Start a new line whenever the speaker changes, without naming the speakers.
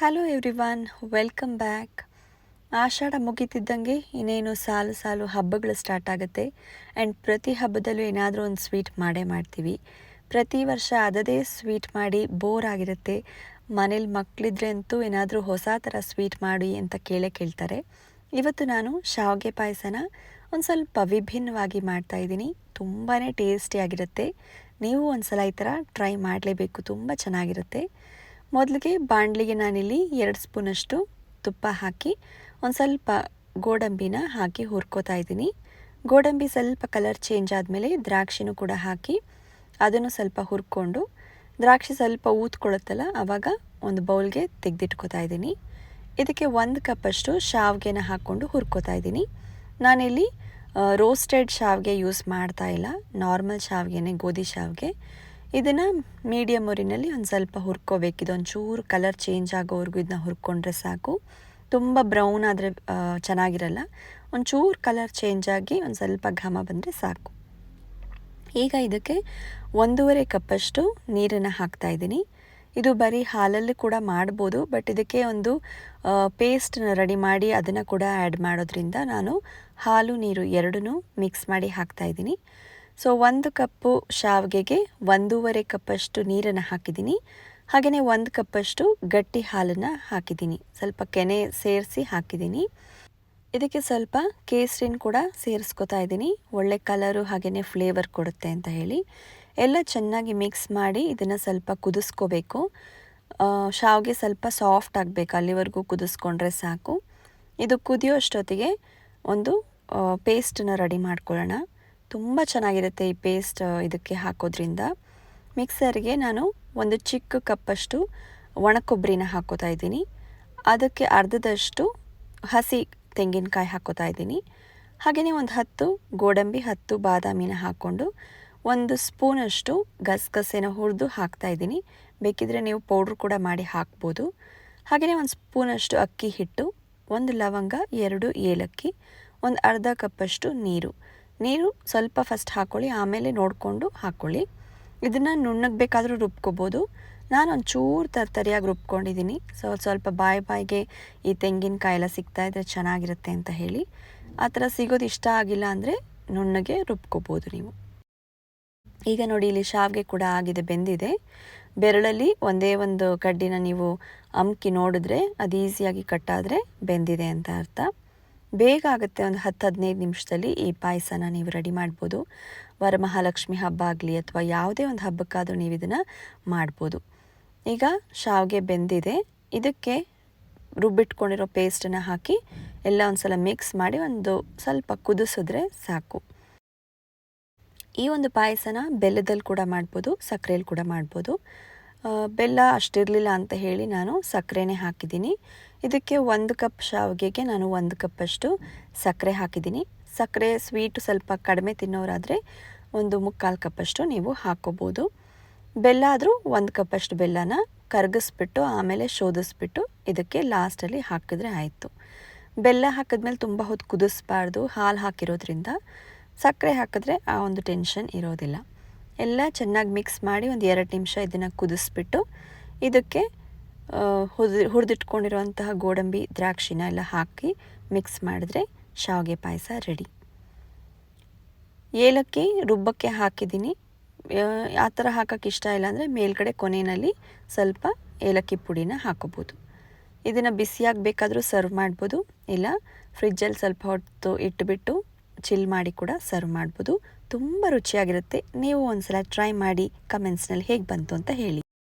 Hello everyone welcome back Ashadha ಮುಗಿತಿದ್ದಂಗೆ ಇನ್ನೇನು ಸಾಲು ಸಾಲು ಹಬ್ಬಗಳು ಸ್ಟಾರ್ಟ್ ಆಗುತ್ತೆ. ಆ್ಯಂಡ್ ಪ್ರತಿ ಹಬ್ಬದಲ್ಲೂ ಏನಾದರೂ ಒಂದು ಸ್ವೀಟ್ ಮಾಡೇ ಮಾಡ್ತೀವಿ. ಪ್ರತಿ ವರ್ಷ ಅದದೇ ಸ್ವೀಟ್ ಮಾಡಿ ಬೋರ್ ಆಗಿರುತ್ತೆ. ಮನೇಲಿ ಮಕ್ಕಳಿದ್ರೆ ಅಂತೂ ಏನಾದರೂ ಹೊಸ ಥರ ಸ್ವೀಟ್ ಮಾಡಿ ಅಂತ ಕೇಳೇ ಕೇಳ್ತಾರೆ. ಇವತ್ತು ನಾನು ಶಾವಿಗೆ ಪಾಯಸನ ಒಂದು ಸ್ವಲ್ಪ ವಿಭಿನ್ನವಾಗಿ ಮಾಡ್ತಾಯಿದ್ದೀನಿ ತುಂಬಾ ಟೇಸ್ಟಿಯಾಗಿರುತ್ತೆ ನೀವು ಒಂದು ಸಲ ಈ ಥರ ಟ್ರೈ ಮಾಡಲೇಬೇಕು. ತುಂಬ ಚೆನ್ನಾಗಿರುತ್ತೆ. ಮೊದಲಿಗೆ ಬಾಣಲಿಗೆ ನಾನಿಲ್ಲಿ ಎರಡು ಸ್ಪೂನಷ್ಟು ತುಪ್ಪ ಹಾಕಿ ಒಂದು ಸ್ವಲ್ಪ ಗೋಡಂಬಿನ ಹಾಕಿ ಹುರ್ಕೋತಾ ಇದ್ದೀನಿ. ಗೋಡಂಬಿ ಸ್ವಲ್ಪ ಕಲರ್ ಚೇಂಜ್ ಆದಮೇಲೆ ದ್ರಾಕ್ಷಿನೂ ಕೂಡ ಹಾಕಿ ಅದನ್ನು ಸ್ವಲ್ಪ ಹುರ್ಕೊಂಡು ದ್ರಾಕ್ಷಿ ಸ್ವಲ್ಪ ಊದ್ಕೊಳ್ಳುತ್ತಲ್ಲ ಆವಾಗ ಒಂದು ಬೌಲ್ಗೆ ತೆಗೆದಿಟ್ಕೋತಾ ಇದ್ದೀನಿ. ಇದಕ್ಕೆ ಒಂದು ಕಪ್ಪಷ್ಟು ಶಾವಿಗೆನ ಹಾಕ್ಕೊಂಡು ಹುರ್ಕೋತಾ ಇದ್ದೀನಿ. ನಾನಿಲ್ಲಿ ರೋಸ್ಟೆಡ್ ಶಾವಿಗೆ ಯೂಸ್ ಮಾಡ್ತಾ ಇಲ್ಲ. ನಾರ್ಮಲ್ ಶಾವಿಗೆನೇ, ಗೋಧಿ ಶಾವಿಗೆ. ಇದನ್ನು ಮೀಡಿಯಮ್ ಊರಿನಲ್ಲಿ ಒಂದು ಸ್ವಲ್ಪ ಹುರ್ಕೋಬೇಕು ಇದೊಂದು ಚೂರು ಕಲರ್ ಚೇಂಜ್ ಆಗೋವರೆಗೂ ಇದನ್ನ ಹುರ್ಕೊಂಡ್ರೆ ಸಾಕು. ತುಂಬ ಬ್ರೌನ್ ಆದರೆ ಚೆನ್ನಾಗಿರಲ್ಲ. ಒಂಚೂರು ಕಲರ್ ಚೇಂಜ್ ಆಗಿ ಒಂದು ಸ್ವಲ್ಪ ಘಮ ಬಂದರೆ ಸಾಕು. ಈಗ ಇದಕ್ಕೆ ಒಂದೂವರೆ ಕಪ್ಪಷ್ಟು ನೀರನ್ನು ಹಾಕ್ತಾಯಿದ್ದೀನಿ ಇದು ಬರೀ ಹಾಲಲ್ಲಿ ಕೂಡ ಮಾಡ್ಬೋದು ಬಟ್ ಇದಕ್ಕೆ ಒಂದು ಪೇಸ್ಟನ್ನ ರೆಡಿ ಮಾಡಿ ಅದನ್ನು ಕೂಡ ಆ್ಯಡ್ ಮಾಡೋದ್ರಿಂದ ನಾನು ಹಾಲು, ನೀರು ಎರಡನ್ನೂ ಮಿಕ್ಸ್ ಮಾಡಿ ಹಾಕ್ತಾಯಿದ್ದೀನಿ ಸೊ ಒಂದು ಕಪ್ಪು ಶಾವಿಗೆಗೆ ಒಂದೂವರೆ ಕಪ್ಪಷ್ಟು ನೀರನ್ನು ಹಾಕಿದ್ದೀನಿ. ಹಾಗೆಯೇ ಒಂದು ಕಪ್ಪಷ್ಟು ಗಟ್ಟಿ ಹಾಲನ್ನು ಹಾಕಿದ್ದೀನಿ. ಸ್ವಲ್ಪ ಕೆನೆ ಸೇರಿಸಿ ಹಾಕಿದ್ದೀನಿ. ಇದಕ್ಕೆ ಸ್ವಲ್ಪ ಕೇಸರಿನ ಕೂಡ ಸೇರಿಸ್ಕೊತಾ ಇದ್ದೀನಿ. ಒಳ್ಳೆ ಕಲರು ಹಾಗೆಯೇ ಫ್ಲೇವರ್ ಕೊಡುತ್ತೆ ಅಂತ ಹೇಳಿ. ಎಲ್ಲ ಚೆನ್ನಾಗಿ ಮಿಕ್ಸ್ ಮಾಡಿ ಇದನ್ನು ಸ್ವಲ್ಪ ಕುದಿಸ್ಕೋಬೇಕು. ಶಾವಿಗೆ ಸ್ವಲ್ಪ ಸಾಫ್ಟ್ ಆಗಬೇಕು. ಅಲ್ಲಿವರೆಗೂ ಕುದಿಸ್ಕೊಂಡ್ರೆ ಸಾಕು. ಇದು ಕುದಿಯೋ ಅಷ್ಟೊತ್ತಿಗೆ ಒಂದು ಪೇಸ್ಟನ್ನು ರೆಡಿ ಮಾಡ್ಕೊಳ್ಳೋಣ. ತುಂಬ ಚೆನ್ನಾಗಿರುತ್ತೆ ಈ ಪೇಸ್ಟ್ ಇದಕ್ಕೆ ಹಾಕೋದ್ರಿಂದ. ಮಿಕ್ಸರ್ಗೆ ನಾನು ಒಂದು ಚಿಕ್ಕ ಕಪ್ಪಷ್ಟು ಒಣ ಕೊಬ್ಬರಿನ ಹಾಕೋತಾ ಇದ್ದೀನಿ. ಅದಕ್ಕೆ ಅರ್ಧದಷ್ಟು ಹಸಿ ತೆಂಗಿನಕಾಯಿ ಹಾಕೋತಾ ಇದ್ದೀನಿ. ಹಾಗೆಯೇ ಒಂದು ಹತ್ತು ಗೋಡಂಬಿ, ಹತ್ತು ಬಾದಾಮಿನ ಹಾಕ್ಕೊಂಡು ಒಂದು ಸ್ಪೂನಷ್ಟು ಗಸಗಸೆನ ಹುರಿದು ಹಾಕ್ತಾಯಿದ್ದೀನಿ ಬೇಕಿದ್ರೆ ನೀವು ಪೌಡ್ರ್ ಕೂಡ ಮಾಡಿ ಹಾಕ್ಬೋದು. ಹಾಗೆಯೇ ಒಂದು ಸ್ಪೂನಷ್ಟು ಅಕ್ಕಿ ಹಿಟ್ಟು, ಒಂದು ಲವಂಗ, ಎರಡು ಏಲಕ್ಕಿ, ಒಂದು ಅರ್ಧ ಕಪ್ಪಷ್ಟು ನೀರು. ನೀರು ಸ್ವಲ್ಪ ಫಸ್ಟ್ ಹಾಕ್ಕೊಳ್ಳಿ ಆಮೇಲೆ ನೋಡಿಕೊಂಡು ಹಾಕ್ಕೊಳ್ಳಿ ಇದನ್ನು ನುಣ್ಣಗೆ ಬೇಕಾದರೂ ರುಬ್ಕೋಬೋದು. ನಾನು ಒಂಚೂರು ತರ್ತರಿಯಾಗಿ ರುಬ್ಕೊಂಡಿದ್ದೀನಿ ಸೊ ಸ್ವಲ್ಪ ಬಾಯಿ ಬಾಯಿಗೆ ಈ ತೆಂಗಿನಕಾಯಿ ಎಲ್ಲ ಸಿಗ್ತಾ ಇದ್ದರೆ ಚೆನ್ನಾಗಿರುತ್ತೆ ಅಂತ ಹೇಳಿ. ಆ ಥರ ಸಿಗೋದು ಇಷ್ಟ ಆಗಿಲ್ಲ ಅಂದರೆ ನುಣ್ಣಗೆ ರುಬ್ಕೋಬೋದು ನೀವು. ಈಗ ನೋಡಿ, ಇಲ್ಲಿ ಶಾವಿಗೆ ಕೂಡ ಆಗಿದೆ, ಬೆಂದಿದೆ. ಬೆರಳಲ್ಲಿ ಒಂದೇ ಒಂದು ಕಡ್ಡಿನ ನೀವು ಅಮ್ಕಿ ನೋಡಿದ್ರೆ ಅದು ಈಸಿಯಾಗಿ ಕಟ್ಟಾದರೆ ಬೆಂದಿದೆ ಅಂತ ಅರ್ಥ. ಬೇಗ ಆಗುತ್ತೆ ಒಂದು ಹತ್ತು ಹದಿನೈದು ನಿಮಿಷದಲ್ಲಿ ಈ ಪಾಯಸನ ನೀವು ರೆಡಿ ಮಾಡ್ಬೋದು. ವರಮಹಾಲಕ್ಷ್ಮಿ ಹಬ್ಬ ಆಗಲಿ ಅಥವಾ ಯಾವುದೇ ಒಂದು ಹಬ್ಬಕ್ಕಾದರೂ ನೀವು ಇದನ್ನು ಮಾಡ್ಬೋದು. ಈಗ ಶಾವಿಗೆ ಬೆಂದಿದೆ. ಇದಕ್ಕೆ ರುಬ್ಬಿಟ್ಕೊಂಡಿರೋ ಪೇಸ್ಟನ್ನು ಹಾಕಿ ಎಲ್ಲ ಒಂದು ಸಲ ಮಿಕ್ಸ್ ಮಾಡಿ ಒಂದು ಸ್ವಲ್ಪ ಕುದಿಸಿದ್ರೆ ಸಾಕು. ಈ ಒಂದು ಪಾಯಸನ ಬೆಲ್ಲದಲ್ಲಿ ಕೂಡ ಮಾಡ್ಬೋದು ಸಕ್ಕರೆಯಲ್ಲಿ ಕೂಡ ಮಾಡ್ಬೋದು. ಬೆಲ್ಲ ಅಷ್ಟಿರಲಿಲ್ಲ ಅಂತ ಹೇಳಿ ನಾನು ಸಕ್ಕರೆನೇ ಹಾಕಿದ್ದೀನಿ. ಇದಕ್ಕೆ ಒಂದು ಕಪ್ ಶಾವಿಗೆಗೆ ನಾನು ಒಂದು ಕಪ್ಪಷ್ಟು ಸಕ್ಕರೆ ಹಾಕಿದ್ದೀನಿ. ಸಕ್ಕರೆ ಸ್ವೀಟು ಸ್ವಲ್ಪ ಕಡಿಮೆ ತಿನ್ನೋರಾದರೆ ಒಂದು ಮುಕ್ಕಾಲು ಕಪ್ಪಷ್ಟು ನೀವು ಹಾಕ್ಕೋಬೋದು ಬೆಲ್ಲ ಆದರೂ ಒಂದು ಕಪ್ಪಷ್ಟು ಬೆಲ್ಲನ ಕರಗಿಸ್ಬಿಟ್ಟು ಆಮೇಲೆ ಶೋಧಿಸ್ಬಿಟ್ಟು ಇದಕ್ಕೆ ಲಾಸ್ಟಲ್ಲಿ ಹಾಕಿದ್ರೆ ಆಯಿತು. ಬೆಲ್ಲ ಹಾಕಿದ್ಮೇಲೆ ತುಂಬ ಹೊತ್ತು ಕುದಿಸ್ಬಾರ್ದು, ಹಾಲು ಹಾಕಿರೋದ್ರಿಂದ ಸಕ್ಕರೆ ಹಾಕಿದ್ರೆ ಆ ಒಂದು ಟೆನ್ಷನ್ ಇರೋದಿಲ್ಲ. ಎಲ್ಲ ಚೆನ್ನಾಗಿ ಮಿಕ್ಸ್ ಮಾಡಿ ಒಂದು ಎರಡು ನಿಮಿಷ ಇದನ್ನು ಕುದಿಸ್ಬಿಟ್ಟು ಇದಕ್ಕೆ ಹುರಿದು, ಹುರಿದಿಟ್ಕೊಂಡಿರುವಂತಹ ಗೋಡಂಬಿ ದ್ರಾಕ್ಷಿನ ಎಲ್ಲ ಹಾಕಿ ಮಿಕ್ಸ್ ಮಾಡಿದ್ರೆ ಶಾವಿಗೆ ಪಾಯಸ ರೆಡಿ ಏಲಕ್ಕಿ ರುಬ್ಬಕ್ಕೆ ಹಾಕಿದ್ದೀನಿ. ಆ ಥರ ಹಾಕೋಕ್ಕೆ ಇಷ್ಟ ಇಲ್ಲ ಅಂದರೆ ಮೇಲ್ಗಡೆ ಕೊನೆಯಲ್ಲಿ ಸ್ವಲ್ಪ ಏಲಕ್ಕಿ ಪುಡಿನ ಹಾಕೋಬೋದು. ಇದನ್ನು ಬಿಸಿಯಾಗಿ ಬೇಕಾದರೂ ಸರ್ವ್ ಮಾಡ್ಬೋದು. ಇಲ್ಲ ಫ್ರಿಜ್ಜಲ್ಲಿ ಸ್ವಲ್ಪ ಹೊತ್ತು ಇಟ್ಬಿಟ್ಟು ಚಿಲ್ ಮಾಡಿ ಕೂಡ ಸರ್ವ್ ಮಾಡ್ಬೋದು. ತುಂಬ ರುಚಿಯಾಗಿರುತ್ತೆ. ನೀವು ಒಂದು ಸಲ ಟ್ರೈ ಮಾಡಿ ಕಮೆಂಟ್ಸ್ನಲ್ಲಿ ಹೇಗೆ ಬಂತು ಅಂತ ಹೇಳಿ.